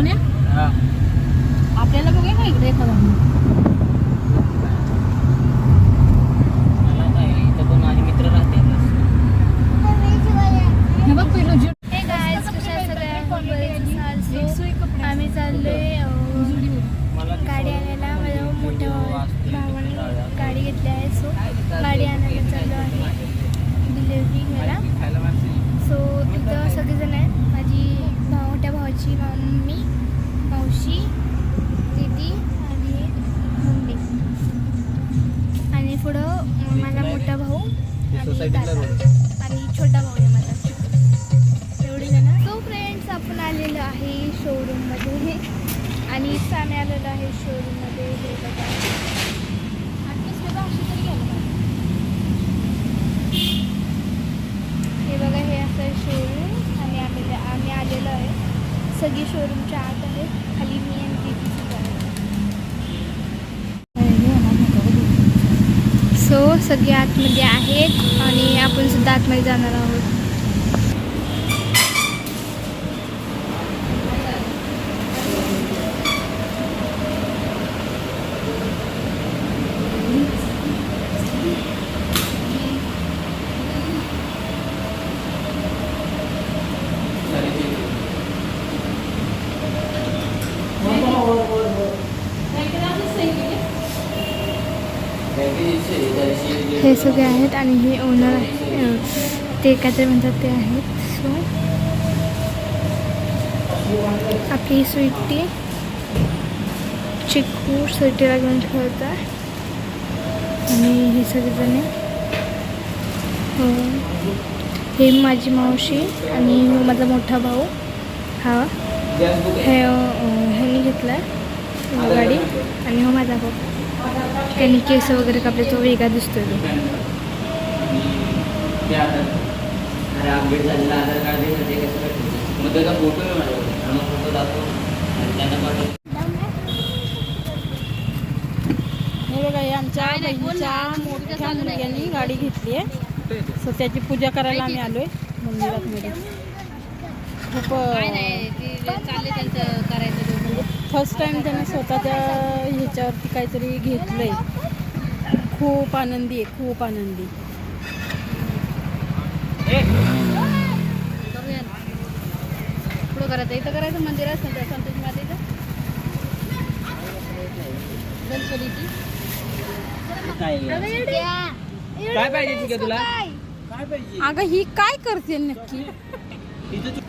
सोन्या हा. आपल्याला बघूया का इकडे एखादा मला काय इथं पण माझे मित्र राहते हे बघ पहिलं जे हे गाईज कशा सगळ्या? बरेच चालतो आम्ही चाललोय अं, मला गाडी आणायला. माझ्या मोठ्या भावा- भावाने गाडी घेतली आहे सो गाडी आणायला चाललो आहे डिलेवरी घ्यायला. सो तिथं सगळेजण आहेत. शोरूममध्ये आणि इथं आम्ही आलेलो आहे शोरूममध्ये हे बघा. हे बघा हे असं आहे शोरूम आणि आम्ही आम्ही आलेलो आहे. सगळी शोरूमच्या आत आहेत खाली मी आणि दीदी सो सगळे आतमध्ये आहेत आणि आपण सुद्धा आतमध्ये जाणार आहोत. हे सगळे आहेत आणि हे ओनर आहे. ते काहीतरी म्हणतात ते आहेत. सो आपली स्वीटी चिकू स्वीटीला घेऊन ठेवत. आहे आणि हे सगळेजण. हे माझी मावशी आणि माझा मोठा भाऊ. हा. हे ह्यानी घेतला गाडी. आणि हो माझा भाऊ. त्यांनी केस वगैरे कापले तो वेगळा दिसतोय तो. अपडेट झालेला आधार कार्ड? मग त्याचा फोटो फोटो दाखव हे हे आमच्या मोठ्या मुलग्यांनी गाडी घेतली आहे. सो त्याची पूजा करायला आम्ही आलोय. मंदिरात मध्ये खूप चालले त्यांचं करायचं म्हणजे फर्स्ट टाइम त्याने स्वतःच्या ह्याच्यावरती काहीतरी घेतलंय. खूप आनंदी आहे खूप आनंदी. करूया ना. पुढं करायचं इथं करायचं मंदिर असतं त्या संतोष मातेचं. काय काय पाहिजे आहे तुला? काय पाहिजे अगं ही काय करते नक्की? इथं तू-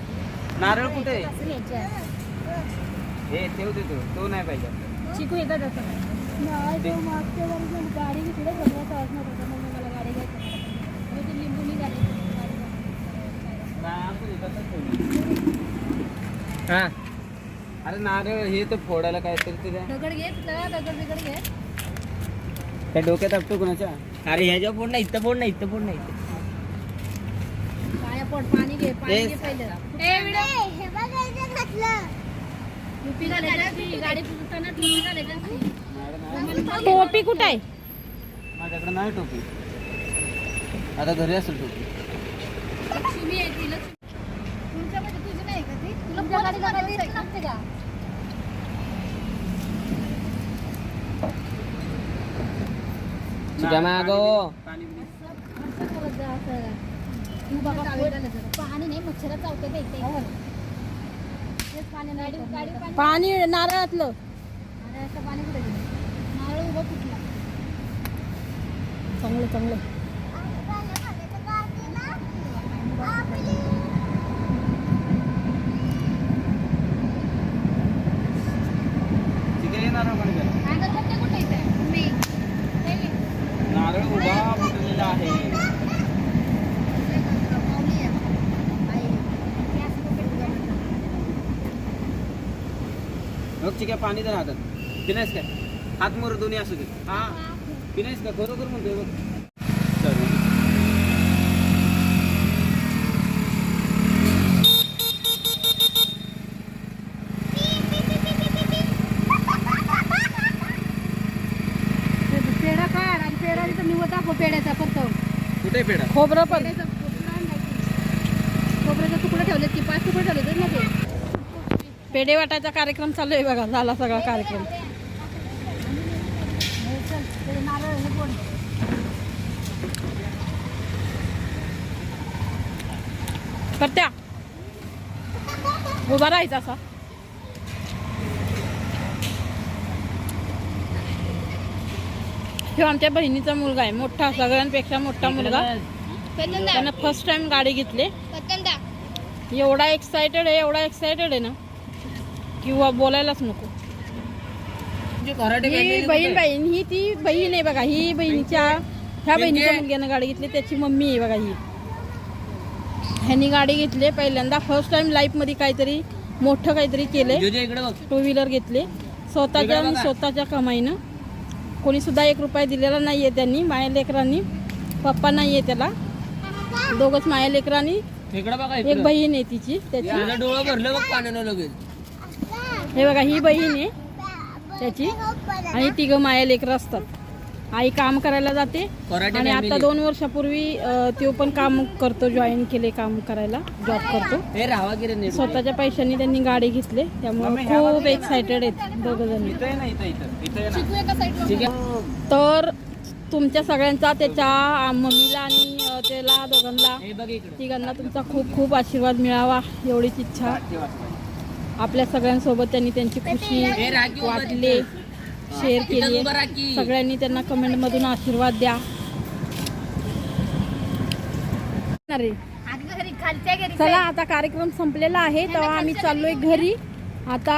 नारळ कुठे? आहे? हे ठेव देतो तो. नाही पाहिजे. चिकू जातं गाडी. हा. अरे नारळ हे तर फोडायला काय? तर. दगड घे तिथं दगड बिगड घे. त्या डोक्यात आपटो कोणाच्या? अरे ह्याच्या फोड नाही इथं फोड नाही इथं फोड नाही पाणी घे पाणी घे तेच. पहिलं. हे बघायचं घातलं. टोपी कुठं आहे? माझ्याकडे नाही टोपी. आता घरी असेल टोपी. लक्ष्मी आहे ती लक्ष्मी. तुमच्यामध्ये तुझी नाही का ती? तुला फोन का? मागो असं तू बाबा पाणी नाही मच्छरा चावते ते. तेच पाणी नाही गाडी पाणी पाणी नारळातलं. असं पाणी कुठे गेलं? नारळ उभं फुटला चांगलं चांगलं ठीक आहे नारळ कोणी द्यायला? अगरबत्ती कुठे येते मी हे घे. नारळ उभा फुटलेला आहे माऊली आहे. आई. गॅस पकड गं. ठीक आहे पाणी तर हातात पिनायस काय? हात मोर दोन्ही असू दे हा? पिनायस का खरोखर म्हणतोय बघ. पेढा काढ आणि पेढा तिथं निवड दाखव पेढ्याचा परतव कुठे पेढा? खोबरं पण. खोबऱ्याचा तुकडा ठेवले की पाच तुकडे ठेवले ना ते? पेढे वाटायचा कार्यक्रम चालू आहे बघा झाला सगळा कार्यक्रम. करत्या उभा राहायचा असा. हे आमच्या बहिणीचा मुलगा आहे मोठा सगळ्यांपेक्षा मोठा मुलगा. त्यानं फर्स्ट टाइम गाडी घेतली. एवढा एक्सायटेड आहे एवढा एक्सायटेड आहे ना. किंवा बोलायलाच नको. ही बहीण बहीण ही ती बहीण आहे बघा ही बहिणीच्या ह्या बहिणीच्या मुलग्यानं गाडी घेतली त्याची मम्मी आहे बघा ही. ह्यांनी गाडी घेतली पहिल्यांदा फर्स्ट टाइम लाईफमध्ये काहीतरी मोठं काहीतरी केलंय. टू व्हीलर घेतले. स्वतःच्या. स्वतःच्या कमाईनं. कोणी सुद्धा एक रुपया दिलेला नाहीये त्यांनी माया लेकरांनी. पप्पा नाहीये त्याला. दोघच माया लेकरांनी. एक बहीण आहे तिची त्याची डोळं भरलं बघ पाण्यानं लगेच. हे बघा ही बहीण आहे त्याची. आणि तिघं माया लेकरं असतात. आई काम करायला जाते. आणि आता. दोन वर्षापूर्वी तो पण काम करतो जॉईन केले काम करायला जॉब करतो. स्वतःच्या पैशांनी त्यांनी गाडी घेतली. त्यामुळे खूप एक्सायटेड आहेत दोघ जण. इथं आहे ना इथं इथं इथं आहे ना. शिकू एका साईडला ठीक आहे. तर तुमच्या सगळ्यांचा त्याच्या मम्मीला आणि त्याला दोघांना हे बघ इकडे. तिघांना तुमचा खूप खूप आशीर्वाद मिळावा एवढीच इच्छा. आपल्या सगळ्यांसोबत त्यांनी त्यांची खुशी हे वाटले शेअर केली. सगळ्यांनी त्यांना कमेंट मधून आशीर्वाद द्या. अरे. आधी घरी खालच्या घरी चला आता कार्यक्रम संपलेला आहे तेव्हा आम्ही चाललोय घरी आता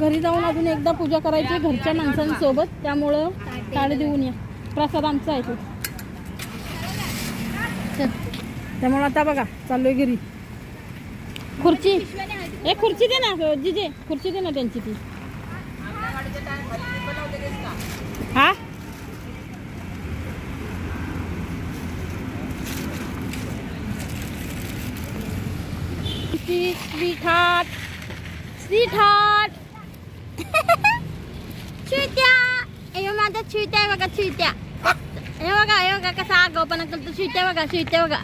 घरी जाऊन अजून एकदा पूजा करायची घरच्या माणसांसोबत. त्यामुळं ताडे देऊन या. प्रसाद आमचा आहे तो. त्यामुळं आता बघा चाललोय घरी. खुर्ची. एक खुर्ची दे ना जिजे खुर्ची दे ना त्यांची ती. हा? स्वीट स्वीटहार्ट चुत्या हे माझा चुत्या आहे बघा चुत्या हे बघा हे बघा कसा आगावपणा करतो चुत्या बघा चुत्या बघा.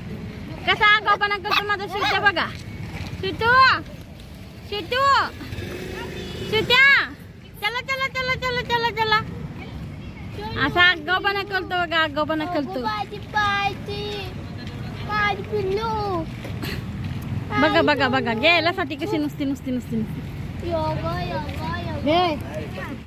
कसा आगावपणा करतो माझा चुत्या बघा. चुतू चितू चित्या चला चला चला चला चला चला. असा आगावपणा करतो बघा आगावपणा करतो बघा बघा बघा. गेल्यासाठी कशी नुसती नुसती नुसती नुसती.